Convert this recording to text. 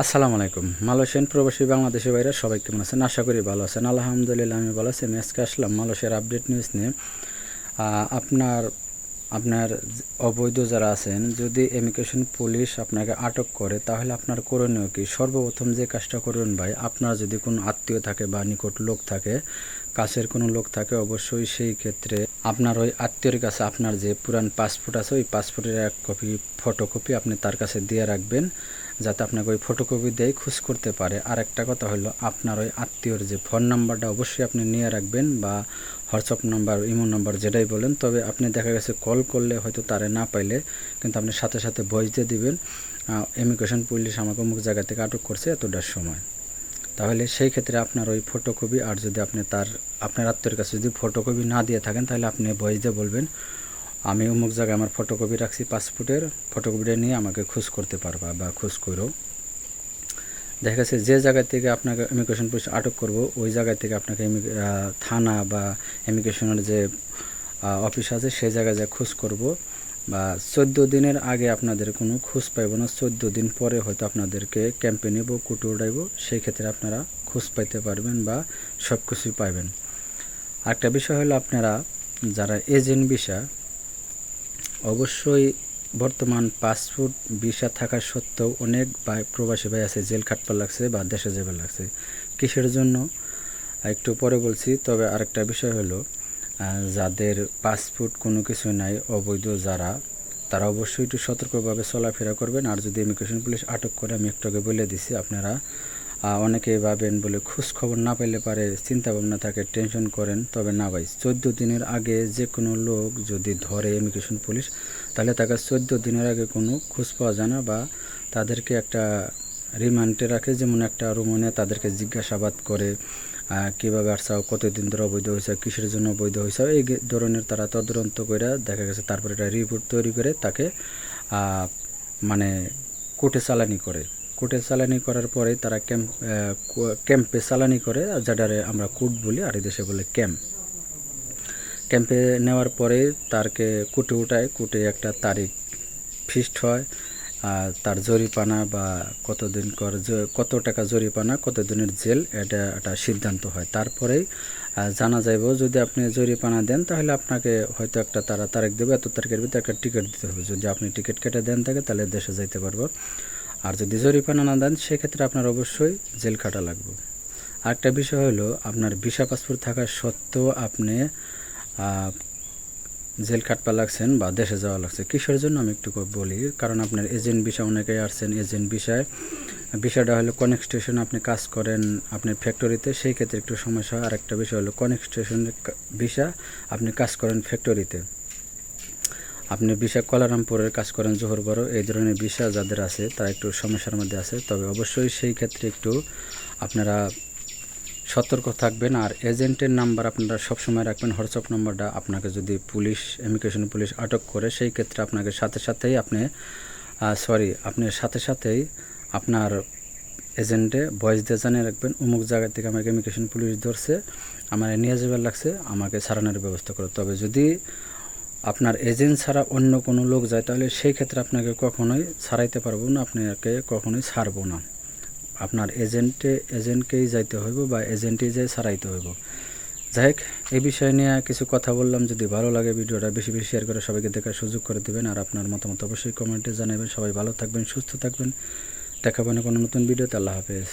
আসসালামু আলাইকুম। মালয়েশিয়ান প্রবাসী বাংলাদেশি ভাইরা সবাই কেমন আছেন? আশা করি ভালো আছেন। আলহামদুলিল্লাহ, আমি ভালো আছি। আজকে আসলাম মালয়েশিয়ার আপডেট নিউজ নিয়ে। আপনার আপনার অবৈধ যারা আছেন, যদি ইমিগ্রেশন পুলিশ আপনাকে আটক করে, তাহলে আপনার করণীয় কি? সর্বপ্রথম যে কাজটা করবেন ভাই, আপনার যদি কোনো আত্মীয় থাকে বা নিকট লোক থাকে কাছের কোনো লোক থাকে, অবশ্যই সেই ক্ষেত্রে আপনার ওই আত্মীয়র কাছে আপনার যে পুরান পাসপোর্ট আছে, ওই পাসপোর্টের এক কপি ফটোকপি আপনি তার কাছে দিয়ে রাখবেন, যাতে আপনাকে ওই ফটোকপি দিয়ে খোঁজ করতে পারে। আর একটা কথা হলো, আপনার ওই আত্মীয়র যে ফোন নাম্বারটা অবশ্যই আপনি নিয়ে রাখবেন বা হোয়াটসঅ্যাপ নাম্বার ইমো নাম্বার যেটাই বলেন, তবে আপনি দেখা গেছে কল করলে হয়তো তারে না পাইলে কিন্তু আপনি সাথে সাথে ভয়েস দিয়ে দিবেন। ইমিগ্রেশন পুলিশ আমাকে অমুক জায়গা থেকে আটক করছে এতটার সময়। তাহলে সেই ক্ষেত্রে আপনার ওই ফটোকপি আর যদি আপনি তার, আপনার আত্মীয়ের কাছে যদি ফটোকপি না দিয়ে থাকেন, তাহলে আপনি ভয়েস দিয়ে বলবেন, আমি অমুক জায়গায় আমার ফটোকপি রাখছি পাসপোর্টের ফটোকপিটা নিয়ে আমাকে খোঁজ করতে পারবা বা খোঁজ করো। দেখা গেছে যে জায়গা থেকে আপনাকে ইমিগ্রেশন পুলিশ আটক করব, ওই জায়গা থেকে আপনাকে থানা বা ইমিগ্রেশনের যে অফিস আছে, সেই জায়গায় যা খোঁজ করব। বা চোদ্দ দিনের আগে আপনাদের কোনো খোঁজ পাইব না, চোদ্দ দিন পরে হয়তো আপনাদেরকে ক্যাম্পে নেব কুটু উড়াইব, সেই ক্ষেত্রে আপনারা খোঁজ পাইতে পারবেন বা সব কিছুই পাইবেন। আরেকটা বিষয় হলো আপনারা যারা এজেন্ট ভিসা, অবশ্যই বর্তমান পাসপোর্ট ভিসা থাকা সত্ত্বেও অনেক ভাই প্রবাসী ভাই আছে, জেল খাটপা লাগছে বা দেশে যাবে লাগছে। কিসের জন্য? একটু পরে বলছি, তবে আরেকটা বিষয় হলো যাদের পাসপোর্ট কোনো কিছু নাই, অবৈধ যারা, তারা অবশ্যই একটু সতর্কভাবে চলাফেরা করবেন। আর যদি ইমিগ্রেশন পুলিশ আটক করে, আমি একটু আগে বলে দিছি আপনারা অনেকেই ভাবেন বলে খোঁজ খবর না পেলে পারে চিন্তা ভাবনা থাকে, টেনশন করেন, তবে না ভাই, চোদ্দ দিনের আগে যে কোনো লোক যদি ধরে ইমিগ্রেশন পুলিশ তাহলে তাকে চোদ্দ দিনের আগে কোনো খোঁজ পাওয়া যায় না বা তাদেরকে একটা রিমান্ডে রাখে, যেমন একটা রুমনে তাদেরকে জিজ্ঞাসাবাদ করে কীভাবে আসছাও কতদিন ধরে অবৈধ হয়েছে, কিসের জন্য অবৈধ হয়েছে, এই ধরনের তারা তদন্ত করে দেখা গেছে তারপরে একটা রিপোর্ট তৈরি করে তাকে মানে কোর্টে চালানি করে। কোর্টে চালানি করার পরে তারা ক্যাম্প ক্যাম্পে চালানি করে যেটারে আমরা কোর্ট বলি, আর এই দেশে বলে ক্যাম্প। ক্যাম্পে নেওয়ার পরে তারকে কুটে উঠায়, কোর্টে একটা তারিখ ফিক্সড হয় তার জরিপানা বা কতদিন কর কত টাকা জরিপানা কত দিনের জেল, এটা একটা সিদ্ধান্ত হয়। তারপরেই জানা যাইব যদি আপনি জরিপানা দেন, তাহলে আপনাকে হয়তো একটা তারা তারিখ দেবে, এত তারিখের ভিতরে একটা টিকিট দিতে হবে। যদি আপনি টিকিট কেটে দেন থাকে তাহলে দেশে যাইতে পারব। আর যদি জরিপানা না দেন, সেক্ষেত্রে আপনার অবশ্যই জেল খাটা লাগবে। আরেকটা বিষয় হলো, আপনার ভিসা পাসপোর্ট থাকা সত্ত্বেও আপনি জেল খাটপা লাগছেন বা দেশে যাওয়া লাগছে, কিসের জন্য আমি একটু বলি? কারণ আপনার এজেন্ট বিষয় অনেকেই আসছেন এজেন্ট বিষয়। বিষয়টা হলো কনেক্সটেশন আপনি কাজ করেন আপনার ফ্যাক্টরিতে সেই ক্ষেত্রে একটু সমস্যা। হয় আর একটা বিষয় হলো কনেক্সটেশনের ভিসা আপনি কাজ করেন ফ্যাক্টরিতে আপনি বিশা কলারামপুরের কাজ করেন জোহর বড় এই ধরনের বিষা যাদের আছে, তারা একটু সমস্যার মধ্যে আছে। তবে অবশ্যই সেই ক্ষেত্রে একটু আপনারা সতর্ক থাকবেন আর এজেন্টের নাম্বার আপনারা সবসময় রাখবেন, হোয়াটসঅ্যাপ নাম্বারটা আপনাকে যদি পুলিশ ইমিগ্রেশন পুলিশ আটক করে, সেই ক্ষেত্রে আপনাকে সাথে সাথেই আপনি সরি আপনি সাথে সাথেই আপনার এজেন্টে ভয়েস দিয়ে জানিয়ে রাখবেন, অমুক জায়গা থেকে আমাকে ইমিগ্রেশন পুলিশ ধরছে, আমার নিয়ে যাবার লাগছে, আমাকে ছাড়ানোর ব্যবস্থা করো। তবে যদি আপনার এজেন্ট ছাড়া অন্য কোনো লোক যায়, তাহলে সেই ক্ষেত্রে আপনাকে কখনোই ছাড়াইতে পারব না, আপনাকে কখনোই ছাড়বো না। আপনার এজেন্টে, এজেন্টকেই যাইতে হইব বা এজেন্টে যাই ছাড়াইতে হইব। যাই হোক এই বিষয় নিয়ে কিছু কথা বললাম, যদি ভালো লাগে ভিডিওটা বেশি বেশি শেয়ার করে সবাইকে দেখার সুযোগ করে দেবেন। আর আপনার মতামত অবশ্যই কমেন্টে জানাবেন। সবাই ভালো থাকবেন, সুস্থ থাকবেন। দেখাবেন কোনো নতুন ভিডিওতে। আল্লাহ হাফেজ।